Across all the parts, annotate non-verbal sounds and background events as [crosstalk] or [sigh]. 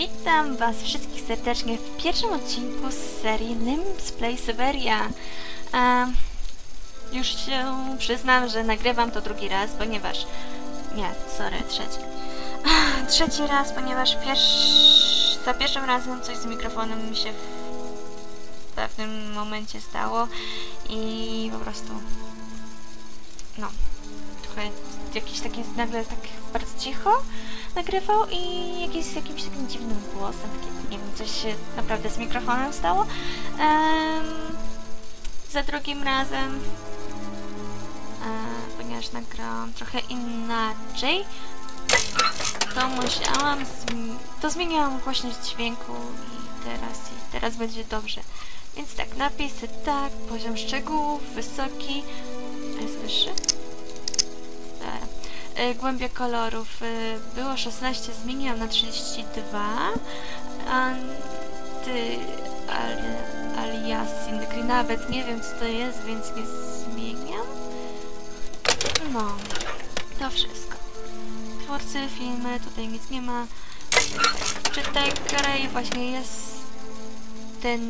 Witam Was wszystkich serdecznie w pierwszym odcinku z serii Limbs Play Syberia. Um, już się przyznam, że nagrywam to drugi raz, ponieważ... Nie, sorry, trzeci. [laughs] Trzeci raz, ponieważ pierwszy... za pierwszym razem coś z mikrofonem mi się w pewnym momencie stało i po prostu... No, trochę jakiś taki nagle tak bardzo cicho nagrywał i jakiś, z jakimś takim dziwnym głosem, nie wiem, coś się naprawdę z mikrofonem stało. Em, za drugim razem, e, ponieważ nagrałam trochę inaczej, to musiałam, to zmieniałam głośność dźwięku i teraz, i teraz będzie dobrze. Więc tak, napisy tak, poziom szczegółów wysoki, a Głębia kolorów e, było 16, zmieniłam na 32. Anty al, aliasing, nawet nie wiem co to jest, więc nie zmieniam. No, to wszystko. Twórcy filmy, tutaj nic nie ma. Czytaj grę i właśnie jest ten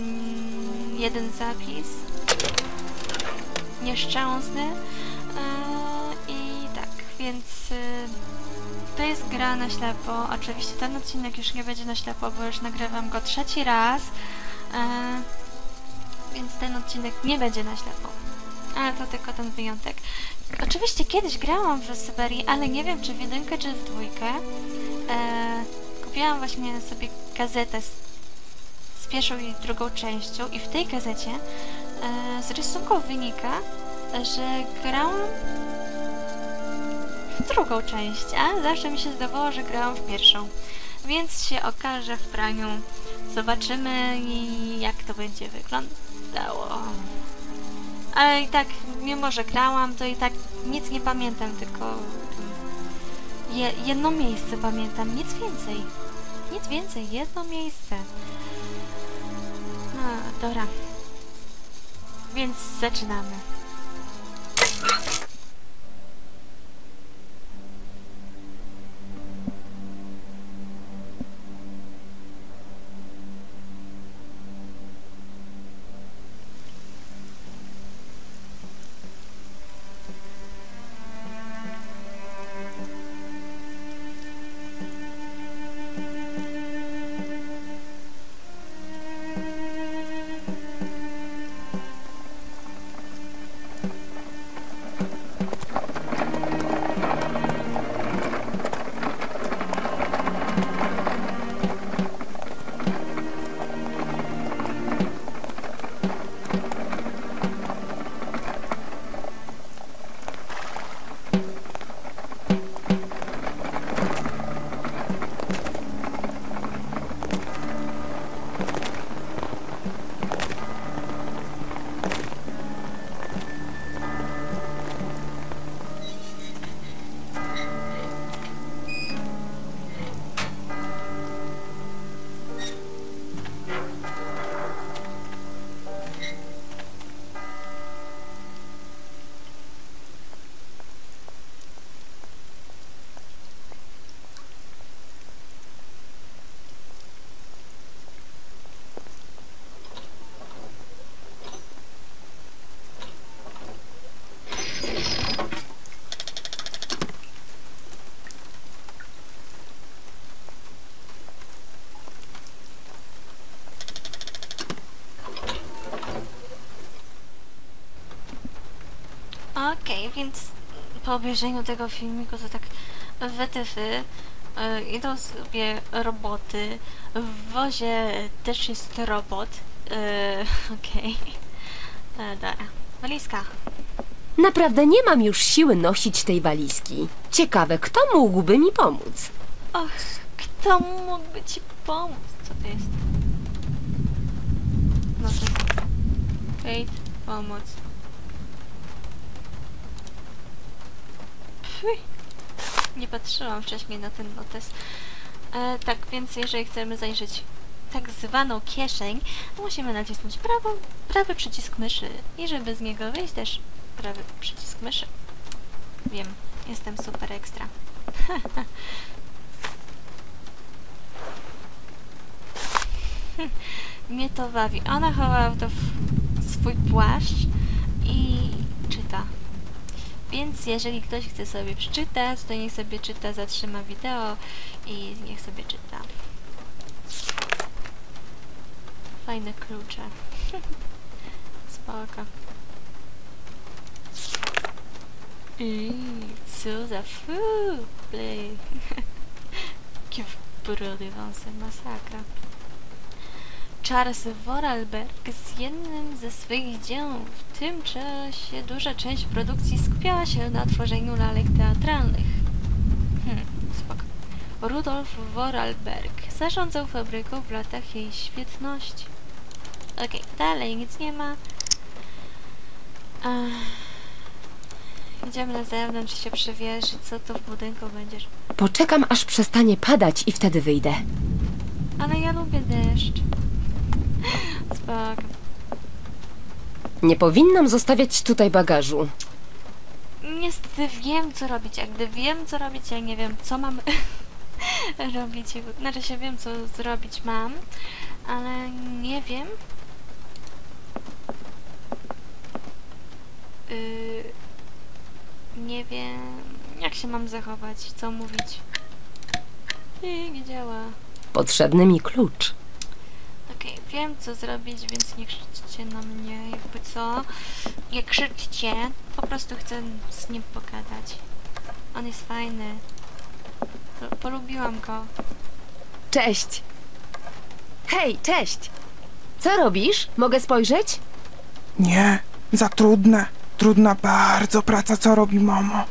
jeden zapis nieszczęsny. Więc y, to jest gra na ślepo. Oczywiście ten odcinek już nie będzie na ślepo, bo już nagrywam go trzeci raz. E, więc ten odcinek nie będzie na ślepo. Ale to tylko ten wyjątek. Oczywiście kiedyś grałam w Syberii, ale nie wiem czy w jedynkę, czy w dwójkę. E, kupiłam właśnie sobie gazetę z, z pierwszą i drugą częścią i w tej gazecie e, z rysunków wynika, że grałam drugą część, a zawsze mi się zdawało, że grałam w pierwszą. Więc się okaże w praniu. Zobaczymy jak to będzie wyglądało. Ale i tak, mimo że grałam, to i tak nic nie pamiętam, tylko je, jedno miejsce pamiętam, nic więcej. Nic więcej, jedno miejsce. No, dobra. Więc zaczynamy. Więc po obejrzeniu tego filmiku to tak wytyfy. Yy, idą sobie roboty. W wozie też jest robot. Yy, [laughs] Okej. Okay. Dobra. Walizka. Naprawdę nie mam już siły nosić tej walizki. Ciekawe, kto mógłby mi pomóc? Och, kto mógłby ci pomóc? Co to jest? No to... Kate, pomoc. Nie patrzyłam wcześniej na ten notes. E, tak, więc jeżeli chcemy zajrzeć tak zwaną kieszeń, to musimy nacisnąć prawą, prawy przycisk myszy i żeby z niego wyjść też prawy przycisk myszy. Wiem, jestem super ekstra. [laughs] Mnie to bawi. Ona chowa to w swój płaszcz i czyta. Więc jeżeli ktoś chce sobie przeczytać, to niech sobie czyta, zatrzyma wideo i niech sobie czyta. Fajne klucze. [laughs] Spoko. I co za fuble. [laughs] Jakie brody wąsy, masakra. Charles Vorarlberg z jednym ze swych dzieł w tym czasie duża część produkcji skupiała się na tworzeniu lalek teatralnych. Hmm, spoko. Rudolf Vorarlberg zarządzał fabryką w latach jej świetności. Okej, dalej nic nie ma. Ech. Idziemy na zewnątrz się przewierzyć, co tu w budynku będzie. Poczekam, aż przestanie padać i wtedy wyjdę. Ale ja lubię deszcz. Spoko. Nie powinnam zostawiać tutaj bagażu. Niestety wiem, co robić. A gdy wiem, co robić, ja nie wiem, co mam [laughs] robić. Znaczy się wiem, co zrobić mam, ale nie wiem. Yy, nie wiem, jak się mam zachować, co mówić. I nie działa. Potrzebny mi klucz. Okej, wiem co zrobić, więc nie krzyczcie na mnie, jakby co. Nie krzyczcie, po prostu chcę z nim pogadać. On jest fajny. Lu- Polubiłam go. Cześć. Hej, cześć. Co robisz? Mogę spojrzeć? Nie, za trudne. Trudna bardzo praca, co robi mamo.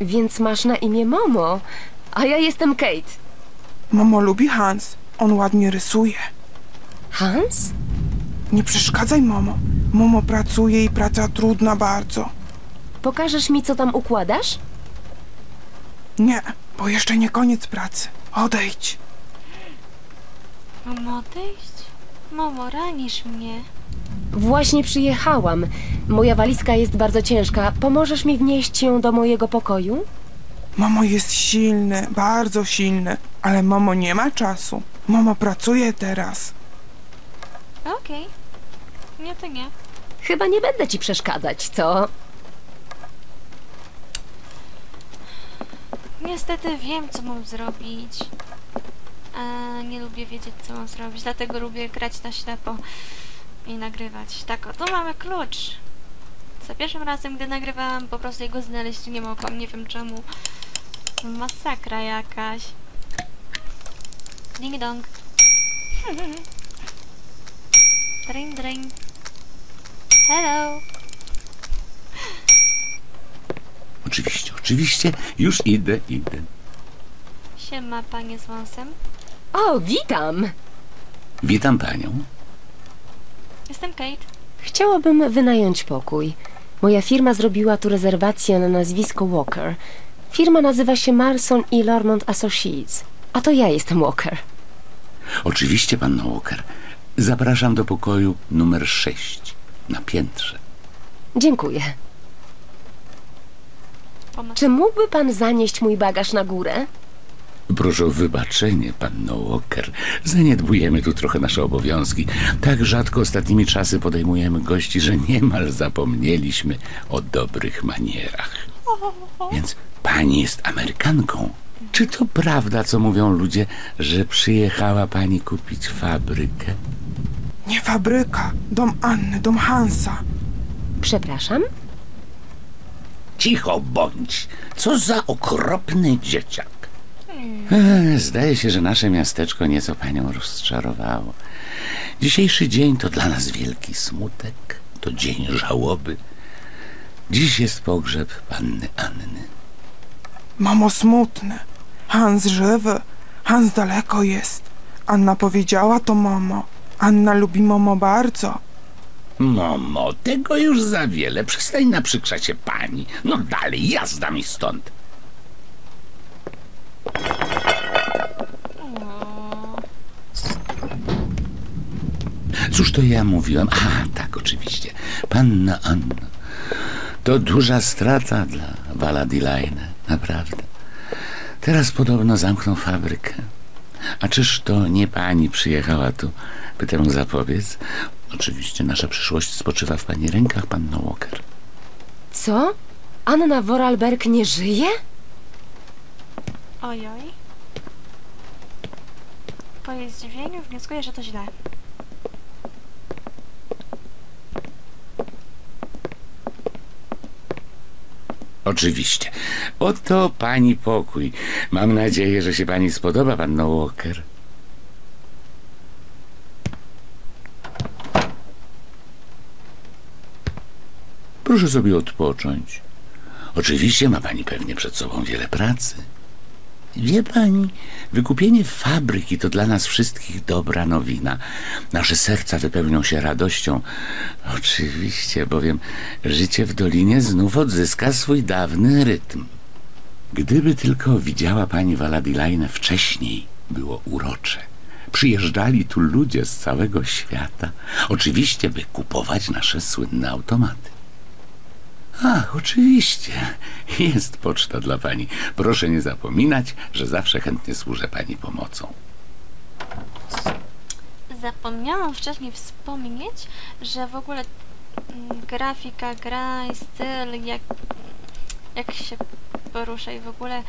Więc masz na imię Momo, a ja jestem Kate. Mamo lubi Hans. On ładnie rysuje. Hans? Nie przeszkadzaj, mamo. Mamo pracuje i praca trudna bardzo. Pokażesz mi, co tam układasz? Nie, bo jeszcze nie koniec pracy. Odejdź. Mam odejść? Mamo, ranisz mnie. Właśnie przyjechałam. Moja walizka jest bardzo ciężka. Pomożesz mi wnieść ją do mojego pokoju? Mamo jest silny, bardzo silny, ale mamo nie ma czasu. Mamo pracuje teraz. Okej. Nie, to nie. Chyba nie będę ci przeszkadzać, co? Niestety wiem, co mam zrobić. A nie lubię wiedzieć, co mam zrobić, dlatego lubię grać na ślepo i nagrywać. Tak, o, tu mamy klucz. Za pierwszym razem, gdy nagrywałam, po prostu jego znaleźć nie mogłam, nie wiem czemu. Masakra jakaś. Ding dong. [laughs] Dring dring. Hello. Oczywiście, oczywiście. Już idę, idę. Siema, panie z wąsem. O, witam! Witam panią. Jestem Kate. Chciałabym wynająć pokój. Moja firma zrobiła tu rezerwację na nazwisko Walker. Firma nazywa się Marson i Lormont Associates. A to ja jestem Walker. Oczywiście, panno Walker. Zapraszam do pokoju numer 6 na piętrze. Dziękuję. Czy mógłby pan zanieść mój bagaż na górę? Proszę o wybaczenie, panno Walker. Zaniedbujemy tu trochę nasze obowiązki. Tak rzadko ostatnimi czasy podejmujemy gości, że niemal zapomnieliśmy o dobrych manierach. Więc pani jest Amerykanką. Czy to prawda, co mówią ludzie, że przyjechała pani kupić fabrykę? Nie fabryka, dom Anny, dom Hansa. Przepraszam? Cicho bądź! Co za okropny dzieciak! Ech, Zdaje się, że nasze miasteczko nieco panią rozczarowało. Dzisiejszy dzień to dla nas wielki smutek, to dzień żałoby. Dziś jest pogrzeb panny Anny. Mamo smutny. Hans żywy. Hans daleko jest. Anna powiedziała to mamo. Anna lubi mamo bardzo. Momo, tego już za wiele. Przestań naprzykrzać się pani. No dalej, jazda mi stąd. O, Cóż to ja mówiłem? A, tak, oczywiście. Panna Anna. To duża strata dla Valadilajne, naprawdę. Teraz podobno zamkną fabrykę. A czyż to nie pani przyjechała tu, by temu zapobiec? Oczywiście nasza przyszłość spoczywa w pani rękach, panno Walker. Co? Anna Vorarlberg nie żyje? Ojoj. Po jej zdziwieniu wnioskuję, że to źle. Oczywiście. Oto pani pokój. Mam nadzieję, że się pani spodoba, panno Walker. Proszę sobie odpocząć. Oczywiście ma pani pewnie przed sobą wiele pracy. Wie pani, wykupienie fabryki to dla nas wszystkich dobra nowina. Nasze serca wypełnią się radością. Oczywiście, bowiem życie w dolinie znów odzyska swój dawny rytm. Gdyby tylko widziała pani Valadilaine wcześniej, było urocze. Przyjeżdżali tu ludzie z całego świata, oczywiście, by kupować nasze słynne automaty. Ach, oczywiście. Jest poczta dla pani. Proszę nie zapominać, że zawsze chętnie służę pani pomocą. Zapomniałam wcześniej wspomnieć, że w ogóle mm, grafika, gra i styl, jak, jak się porusza i w ogóle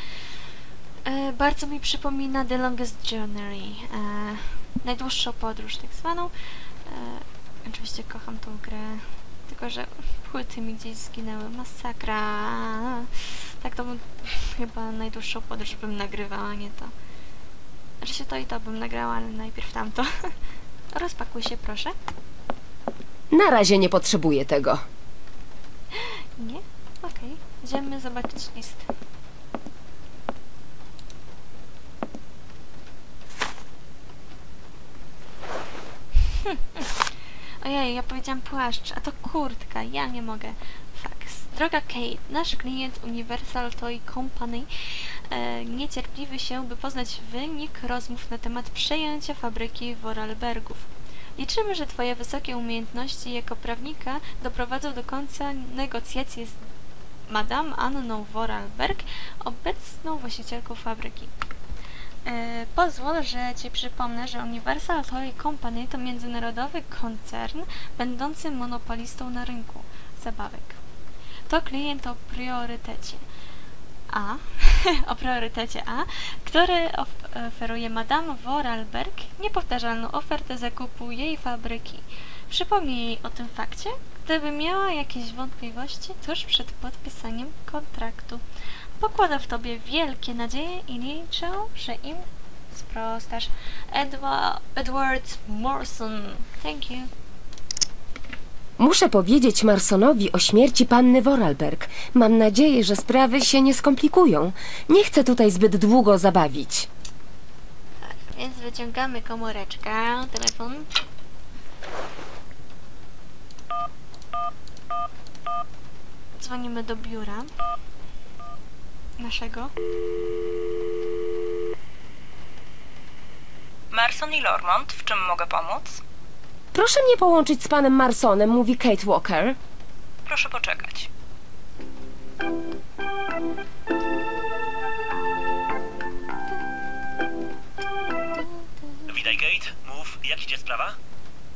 e, bardzo mi przypomina The Longest Journey, e, najdłuższą podróż tak zwaną. E, oczywiście kocham tą grę, tylko że płyty mi gdzieś zginęły, masakra. Tak to bym chyba najdłuższą podróż bym nagrywała, nie to. Znaczy się to i to bym nagrała, ale najpierw tamto. [laughs] Rozpakuj się, proszę. Na razie nie potrzebuję tego. Nie? Okej. Idziemy zobaczyć list. Ja powiedziałam płaszcz, a to kurtka, ja nie mogę. Faks. Droga Kate, nasz klient Universal Toy Company e, niecierpliwy się, by poznać wynik rozmów na temat przejęcia fabryki Vorarlbergów. Liczymy, że Twoje wysokie umiejętności jako prawnika doprowadzą do końca negocjacje z Madame Anną Vorarlberg, obecną właścicielką fabryki. E, pozwól, że Ci przypomnę, że Universal Toy Company to międzynarodowy koncern będący monopolistą na rynku zabawek. To klient o priorytecie A, [laughs] o priorytecie A, który of- oferuje Madame Vorarlberg niepowtarzalną ofertę zakupu jej fabryki. Przypomnij jej o tym fakcie, gdyby miała jakieś wątpliwości tuż przed podpisaniem kontraktu. Pokładam w Tobie wielkie nadzieje i liczę, że im sprostasz. Edwa- Edward Morrison. Thank you. Muszę powiedzieć Marsonowi o śmierci panny Vorarlberg. Mam nadzieję, że sprawy się nie skomplikują. Nie chcę tutaj zbyt długo zabawić. Więc wyciągamy komóreczkę, telefon. Dzwonimy do biura naszego. Marson i Lormont, w czym mogę pomóc? Proszę mnie połączyć z panem Marsonem, mówi Kate Walker. Proszę poczekać. Witaj, Kate. Mów, jak idzie sprawa?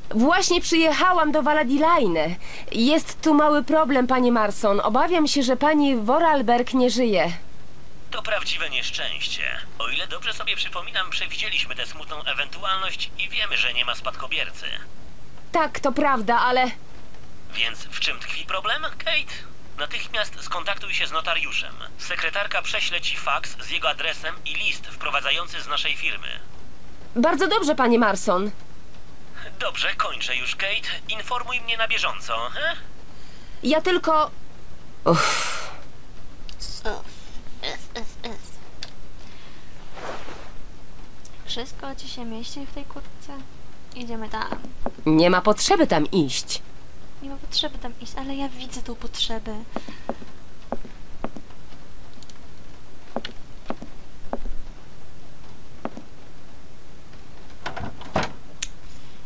Właśnie przyjechałam do Valadilaine. Jest tu mały problem, panie Marson. Obawiam się, że pani Vorarlberg nie żyje. To prawdziwe nieszczęście. O ile dobrze sobie przypominam, przewidzieliśmy tę smutną ewentualność i wiemy, że nie ma spadkobiercy. Tak, to prawda, ale... Więc w czym tkwi problem, Kate? Natychmiast skontaktuj się z notariuszem. Sekretarka prześle ci faks z jego adresem i list wprowadzający z naszej firmy. Bardzo dobrze, panie Marson. Dobrze, kończę już, Kate. Informuj mnie na bieżąco, he? Ja tylko... Uff, Wszystko ci się mieści w tej kurtce? Idziemy tam. nie ma potrzeby tam iść. Nie ma potrzeby tam iść, ale ja widzę tą potrzebę.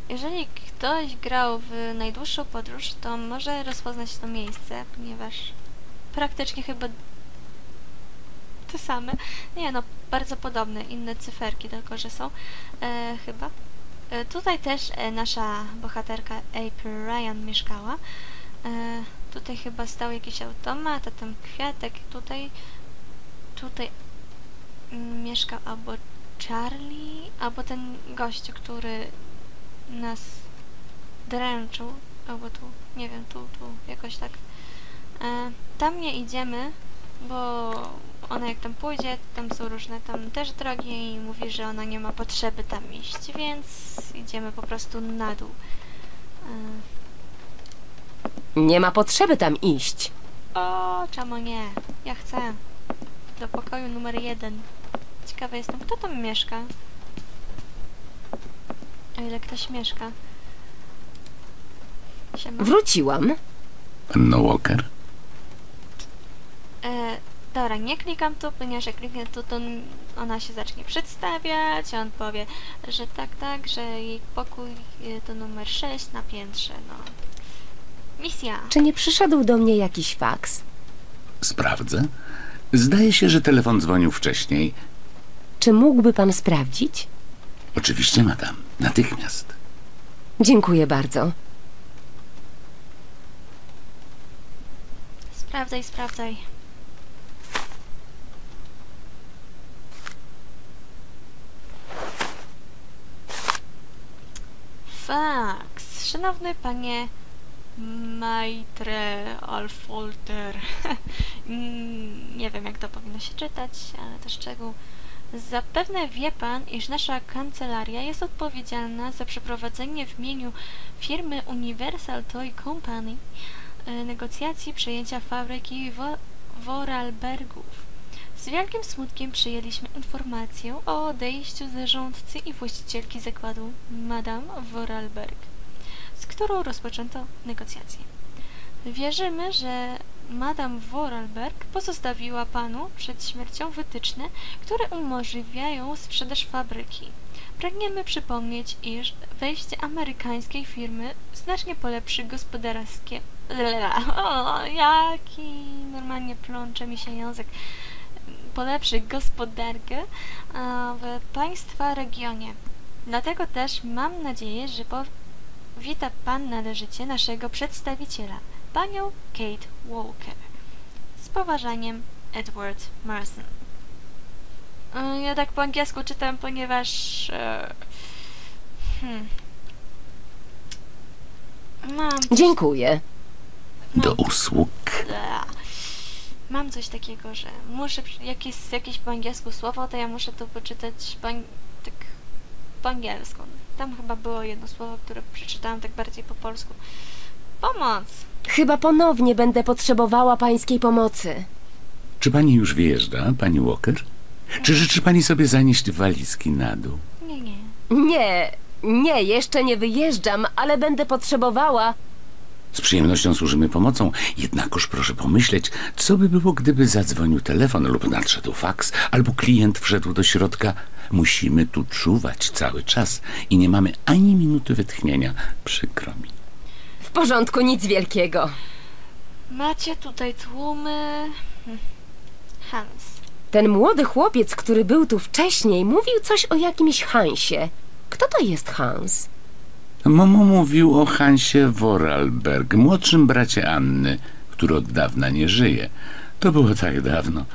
Jeżeli ktoś grał w najdłuższą podróż, to może rozpoznać to miejsce, ponieważ praktycznie chyba te same. Nie no, bardzo podobne, inne cyferki tylko, że są e, chyba. E, tutaj też e, nasza bohaterka April Ryan mieszkała. E, tutaj chyba stał jakiś automat, a tam kwiatek. Tutaj, tutaj mieszkał albo Charlie, albo ten gościu, który nas dręczył, albo tu, nie wiem, tu, tu, jakoś tak. E, tam nie idziemy, bo ona jak tam pójdzie, tam są różne tam też drogi i mówi, że ona nie ma potrzeby tam iść, więc idziemy po prostu na dół. E, Nie ma potrzeby tam iść. o, czemu nie? Ja chcę. Do pokoju numer jeden. Ciekawa jestem, kto tam mieszka. O ile ktoś mieszka. Siema. Wróciłam. Panno Walker? Dobra, nie klikam tu, ponieważ jak kliknę tu, to ona się zacznie przedstawiać, on powie, że tak, tak, że jej pokój e, to numer 6 na piętrze, no. Misja. Czy nie przyszedł do mnie jakiś faks? Sprawdzę. Zdaje się, że telefon dzwonił wcześniej. Czy mógłby pan sprawdzić? Oczywiście, madam. Natychmiast. Dziękuję bardzo. Sprawdzaj, sprawdzaj. Faks. Szanowny panie Maitre Alfolter. [laughs] Nie wiem, jak to powinno się czytać, ale to szczegół. Zapewne wie pan, iż nasza kancelaria jest odpowiedzialna za przeprowadzenie w imieniu firmy Universal Toy Company e, negocjacji przejęcia fabryki Wo- Vorarlbergów. Z wielkim smutkiem przyjęliśmy informację o odejściu zarządcy i właścicielki zakładu Madame Vorarlberg, z którą rozpoczęto negocjacje. Wierzymy, że Madame Vorarlberg pozostawiła panu przed śmiercią wytyczne, które umożliwiają sprzedaż fabryki. Pragniemy przypomnieć, iż wejście amerykańskiej firmy znacznie polepszy gospodarskie... O, jaki normalnie plącze mi się język. Polepszy gospodarkę w państwa regionie. Dlatego też mam nadzieję, że powita Pan należycie naszego przedstawiciela, panią Kate Walker. Z poważaniem, Edward Marson. E, Ja tak po angielsku czytam, ponieważ... e, Hmm. Mam coś, Dziękuję. Do usług. Mam coś takiego, że muszę, jak jest jakieś po angielsku słowo, to ja muszę to poczytać po, ang- tak po angielsku. Tam chyba było jedno słowo, które przeczytałam tak bardziej po polsku. Pomoc! Chyba ponownie będę potrzebowała pańskiej pomocy. Czy pani już wyjeżdża, pani Walker? Czy życzy pani sobie zanieść walizki na dół? Nie, nie. Nie, nie, jeszcze nie wyjeżdżam, ale będę potrzebowała. Z przyjemnością służymy pomocą, jednakoż proszę pomyśleć, co by było, gdyby zadzwonił telefon lub nadszedł faks, albo klient wszedł do środka. Musimy tu czuwać cały czas i nie mamy ani minuty wytchnienia. Przykro mi. W porządku, nic wielkiego. Macie tutaj tłumy... Hm. Hans. Ten młody chłopiec, który był tu wcześniej, mówił coś o jakimś Hansie. Kto to jest Hans? Momo mówił o Hansie Vorarlberg, młodszym bracie Anny, który od dawna nie żyje. To było tak dawno.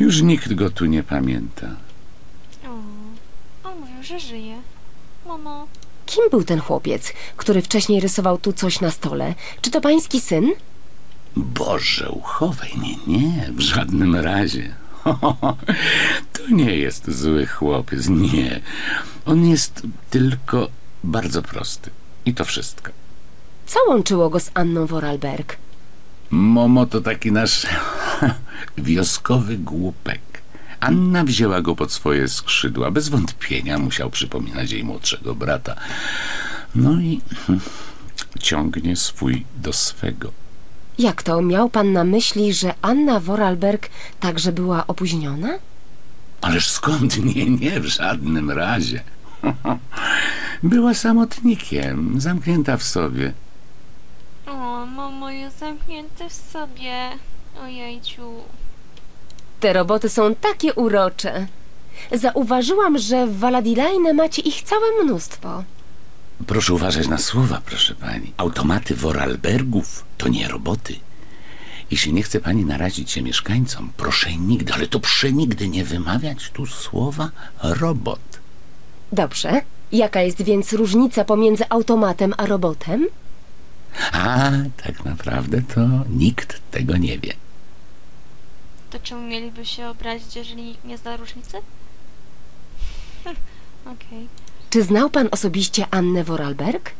Już nikt go tu nie pamięta. Że żyje. Mamo. Kim był ten chłopiec, który wcześniej rysował tu coś na stole? Czy to pański syn? Boże, uchowaj. Nie, nie, w żadnym razie. [laughs] To nie jest zły chłopiec, nie. On jest tylko bardzo prosty. I to wszystko. Co łączyło go z Anną Vorarlberg? Momo to taki nasz [laughs] wioskowy głupek. Anna wzięła go pod swoje skrzydła. Bez wątpienia musiał przypominać jej młodszego brata. No i [laughs] ciągnie swój do swego. Jak to? Miał pan na myśli, że Anna Vorarlberg także była opóźniona? Ależ skąd? [laughs] Nie, nie, w żadnym razie. [laughs] Była samotnikiem, zamknięta w sobie. O, mamo jest zamknięty w sobie. Ojejciu. Te roboty są takie urocze. Zauważyłam, że w Valadilajne macie ich całe mnóstwo. Proszę uważać na słowa, proszę pani. Automaty Vorarlbergów to nie roboty. Jeśli nie chce pani narazić się mieszkańcom, proszę nigdy, ale to przenigdy nie wymawiać tu słowa robot. Dobrze. Jaka jest więc różnica pomiędzy automatem a robotem? A tak naprawdę to nikt tego nie wie. To czemu mieliby się obrazić, jeżeli nikt nie zna różnicy? [laughs] Okej. Czy znał pan osobiście Annę Vorarlberg?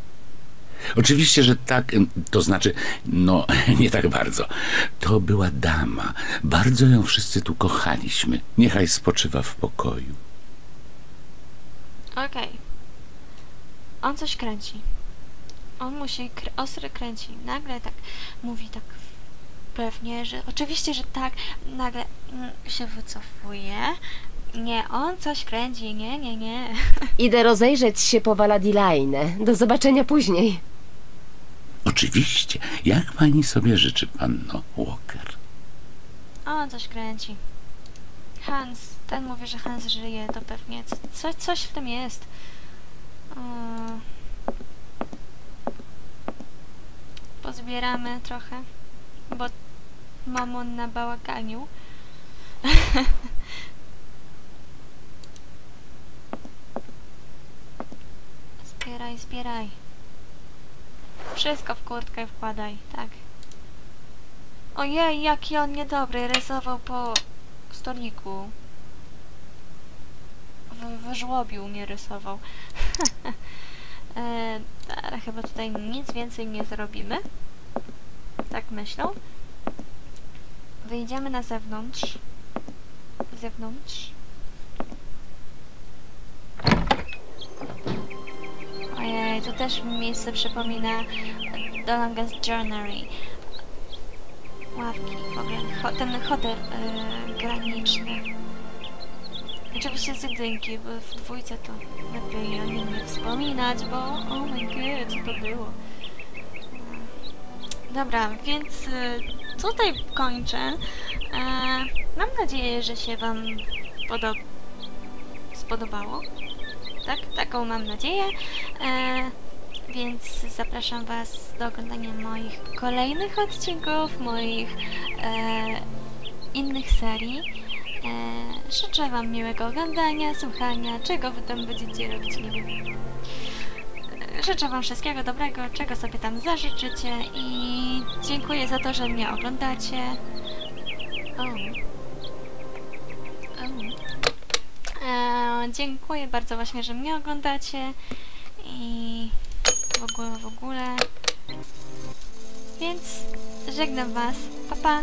Oczywiście, że tak, to znaczy, no [laughs] nie tak bardzo. To była dama. Bardzo ją wszyscy tu kochaliśmy. Niechaj spoczywa w pokoju. Okej. On coś kręci. On musi kr- ostro kręci. Nagle tak mówi tak pewnie, że oczywiście, że tak. Nagle mm, się wycofuje. Nie, on coś kręci. Nie, nie, nie. [laughs] Idę rozejrzeć się po Valadilajne. Do zobaczenia później. Oczywiście, jak pani sobie życzy, panno Walker? On coś kręci. Hans, ten mówi, że Hans żyje, to pewnie co, co, coś w tym jest. Pozbieramy trochę, bo mamon na bałaganiu. [laughs] zbieraj, zbieraj. Wszystko w kurtkę wkładaj, tak. Ojej, jaki on niedobry, rysował po stoliku. W, w żłobiu nie rysował. [laughs] e, chyba tutaj nic więcej nie zrobimy. Tak myślą. Wyjdziemy na zewnątrz. Zewnątrz. Ojej, to też miejsce przypomina The Longest Journey ławki, w ogóle ho, ten hotel e, graniczny. Oczywiście z jedynki, bo w dwójce to lepiej o nim nie wspominać, bo oh my god, co to było. Dobra, więc e, tutaj kończę. E, mam nadzieję, że się Wam podo spodobało. Tak, taką mam nadzieję. E, więc zapraszam Was do oglądania moich kolejnych odcinków, moich e, innych serii. E, życzę Wam miłego oglądania, słuchania, czego Wy tam będziecie robić, nie wiem. Życzę Wam wszystkiego dobrego, czego sobie tam zażyczycie i dziękuję za to, że mnie oglądacie. O. O. E, dziękuję bardzo właśnie, że mnie oglądacie i w ogóle, w ogóle. Więc żegnam Was. Pa, pa.